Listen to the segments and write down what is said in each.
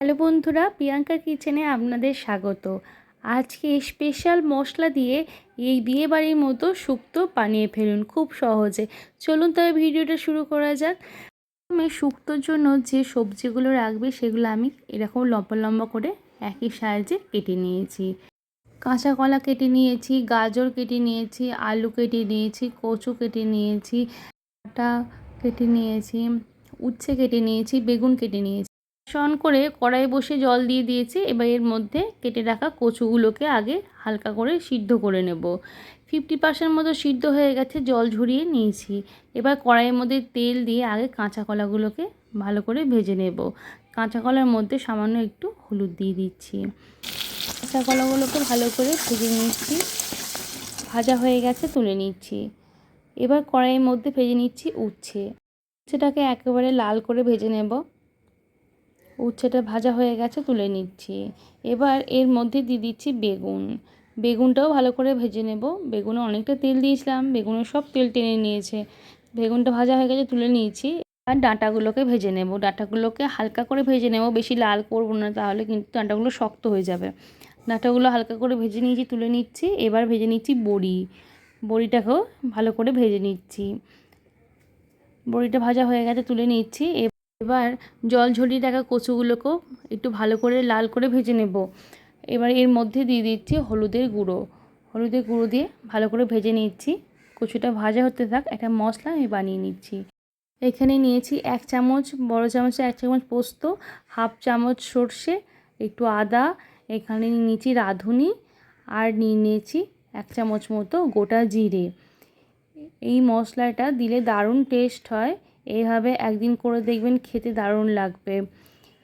Hello বন্ধুরা, প্রিয়াঙ্কা কিচেনে আপনাদের স্বাগত। আজকে স্পেশাল মশলা দিয়ে এই বিয়েবাড়ির মতো শুক্তো বানিয়ে ফেলুন খুব সহজে। চলুন তবে ভিডিওটা শুরু করা যাক। আমি শুক্তোর জন্য যে সবজিগুলো রাখবে সেগুলো আমি এরকম লম্বা লম্বা করে একই সাইজে কেটে নিয়েছি। কাঁচা কলা কেটে নিয়েছি, গাজর কেটে নিয়েছি, আলু কেটে নিয়েছি, কচু কেটে নিয়েছি, আটা কেটে নিয়েছি, উচ্ছে কেটে নিয়েছি, বেগুন কেটে নিয়েছি। সন করে কড়াই বসে জল দিয়ে দিয়েছি। এবার এর মধ্যে কেটে রাখা কচুগুলোকে আগে হালকা করে সিদ্ধ করে নেব। ফিফটি পার্সেন্ট মতো সিদ্ধ হয়ে গেছে, জল ঝরিয়ে নিয়েছি। এবার কড়াইয়ের মধ্যে তেল দিয়ে আগে কাঁচা কলাগুলোকে ভালো করে ভেজে নেব। কাঁচা কলার মধ্যে সামান্য একটু হলুদ দিয়ে দিচ্ছি। কাঁচা কলাগুলোকে ভালো করে ভেজে নিচ্ছি। ভাজা হয়ে গেছে, তুলে নিচ্ছি। এবার কড়াইয়ের মধ্যে ভেজে নিচ্ছি উচ্ছে। উচ্ছেটাকে একেবারে লাল করে ভেজে নেব। উচ্ছেটা ভাজা হয়ে গেছে, তুলে নিচ্ছি। এবার এর মধ্যে দিয়ে দিচ্ছি বেগুন। বেগুনটাও ভালো করে ভেজে নেব। বেগুনে অনেকটা তেল দিয়েছিলাম, বেগুনে সব তেল টেনে নিয়েছে। বেগুনটা ভাজা হয়ে গেছে, তুলে নিয়েছি। আর ডাঁটাগুলোকে ভেজে নেব। ডাঁটাগুলোকে হালকা করে ভেজে নেব, বেশি লাল করব না, তাহলে কিন্তু ডাঁটাগুলো শক্ত হয়ে যাবে। ডাঁটাগুলো হালকা করে ভেজে নিয়েছি, তুলে নিচ্ছি। এবার ভেজে নিচ্ছি বড়ি। বড়িটাকেও ভালো করে ভেজে নিচ্ছি। বড়িটা ভাজা হয়ে গেছে, তুলে নিচ্ছি। এবার জল ঝরিয়ে রাখা কচুগুলোকেও একটু ভালো করে লাল করে ভেজে নেব। এবার এর মধ্যে দিয়ে দিচ্ছি হলুদের গুঁড়ো। হলুদের গুঁড়ো দিয়ে ভালো করে ভেজে নিচ্ছি। কচুটা ভাজা হতে থাক, একটা মশলা আমি বানিয়ে নিচ্ছি। এখানে নিয়েছি এক চামচ, বড় চামচে এক চামচ পোস্ত, হাফ চামচ সর্ষে, একটু আদা, এখানে নিয়েছি রাঁধুনি, আর নিয়ে নিয়েছি এক চামচ মতো গোটা জিরে। এই মশলাটা দিলে দারুণ টেস্ট হয়। এইভাবে একদিন করে দেখবেন খেতে দারুণ লাগবে।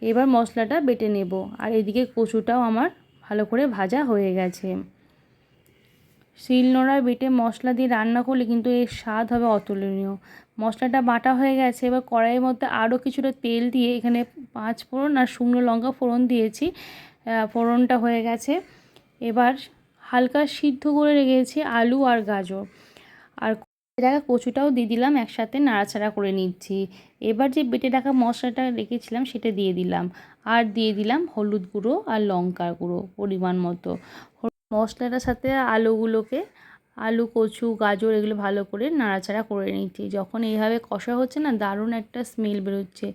এবার মশলাটা বেটে নেব। আর এদিকে কচুটাও আমার ভালো করে ভাজা হয়ে গেছে। শিলনোড়ার বেটে মশলা দিয়ে রান্না করলে কিন্তু এর স্বাদ হবে অতুলনীয়। মশলাটা বাটা হয়ে গেছে। এবার কড়াইয়ের মধ্যে আরও কিছুটা তেল দিয়ে এখানে পাঁচ ফোড়ন আর শুকনো লঙ্কা ফোড়ন দিয়েছি। ফোড়নটা হয়ে গেছে। এবার হালকা সিদ্ধ করে রেখেছি আলু আর গাজর। আর রাখা কচুটাও দিয়ে দিলাম, একসাথে নাড়াচাড়া করে নিচ্ছি। এবার যে বেটে রাখা মশলাটা রেখেছিলাম সেটা দিয়ে দিলাম। আর দিয়ে দিলাম হলুদ গুঁড়ো আর লঙ্কার গুঁড়ো পরিমাণ মতো। মশলাটার সাথে আলুগুলোকে, আলু, কচু, গাজর এগুলো ভালো করে নাড়াচাড়া করে নিচ্ছি। যখন এইভাবে কষা হচ্ছে না, দারুণ একটা স্মেল বেরোচ্ছে।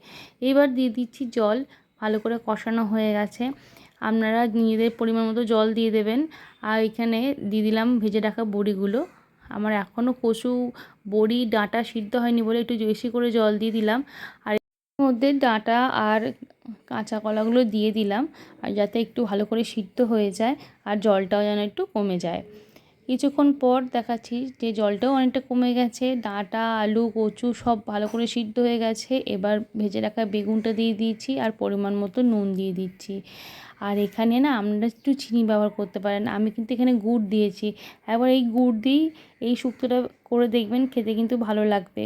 এবার দিয়ে দিচ্ছি জল, ভালো করে কষানো হয়ে গেছে। আপনারা নিজেদের পরিমাণ মতো জল দিয়ে দেবেন। আর এখানে দিয়ে দিলাম ভেজে রাখা বড়িগুলো। আমার এখনও কচু, বড়ি, ডাঁটা সিদ্ধ হয়নি বলে একটু বেশি করে জল দিয়ে দিলাম। আর এর মধ্যে ডাঁটা আর কাঁচা কলাগুলো দিয়ে দিলাম, আর যাতে একটু ভালো করে সিদ্ধ হয়ে যায়, আর জলটাও যেন একটু কমে যায়। কিছুক্ষণ পর দেখাচ্ছি যে জলটাও অনেকটা কমে গেছে। ডাঁটা, আলু, কচু সব ভালো করে সিদ্ধ হয়ে গেছে। এবার ভেজে রাখা বেগুনটা দিয়ে দিয়েছি আর পরিমাণ মতো নুন দিয়ে দিচ্ছি। আর এখানে না আপনারা একটু চিনি ব্যবহার করতে পারেন। আমি কিন্তু এখানে গুড় দিয়েছি। একবার এই গুড় দিয়েই এই শুক্তোটা করে দেখবেন, খেতে কিন্তু ভালো লাগবে।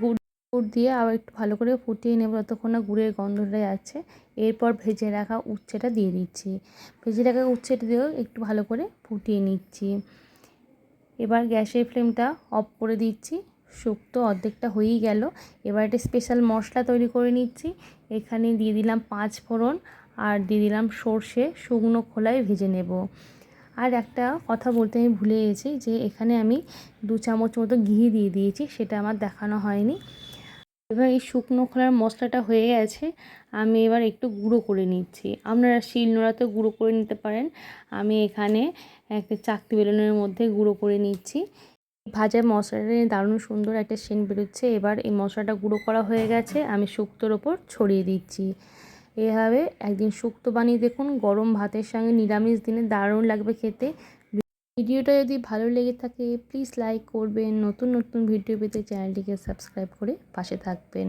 গুড় গুড় দিয়ে আবার একটু ভালো করে ফুটিয়ে নেব, যতক্ষণ না গুড়ের গন্ধটা যাচ্ছে। এরপর ভেজে রাখা উচ্ছেটা দিয়ে দিচ্ছি। ভেজে রাখা উচ্ছেটা দিয়েও একটু ভালো করে ফুটিয়ে নিচ্ছি। এবার গ্যাসের ফ্লেমটা অফ করে দিচ্ছি। শুক্তো অর্ধেকটা হয়েই গেল। এবার একটা স্পেশাল মশলা তৈরি করে নিচ্ছি। এখানে দিয়ে দিলাম পাঁচ ফোড়ন আর দিয়ে দিলাম সর্ষে শুকনো খোলায় ভেজে নেব। আর একটা কথা বলতে আমি ভুলে গেছি যে এখানে আমি দু চামচ মতো ঘি দিয়ে দিয়েছি, সেটা আমার দেখানো হয়নি। এবার এই শুকনো খোলার মশলাটা হয়ে গেছে, আমি এবার একটু গুঁড়ো করে নিচ্ছি। আপনারা শিলনোড়াতে গুঁড়ো করে নিতে পারেন। আমি এখানে একটা চাকতি বেলুনের মধ্যে গুঁড়ো করে নিচ্ছি। ভাজা মশলাটা দারুণ সুন্দর একটা সেন বেরোচ্ছে। এবার এই মশলাটা গুঁড়ো করা হয়ে গেছে, আমি শুক্তোর ওপর ছড়িয়ে দিচ্ছি। এভাবে একদিন শুক্তো বানিয়ে দেখুন, গরম ভাতের সঙ্গে নিরামিষ দিনে দারুণ লাগবে খেতে। ভিডিওটা যদি ভালো লেগে থাকে প্লিজ লাইক করবেন। নতুন নতুন ভিডিও পেতে চ্যানেলটিকে সাবস্ক্রাইব করে পাশে থাকবেন।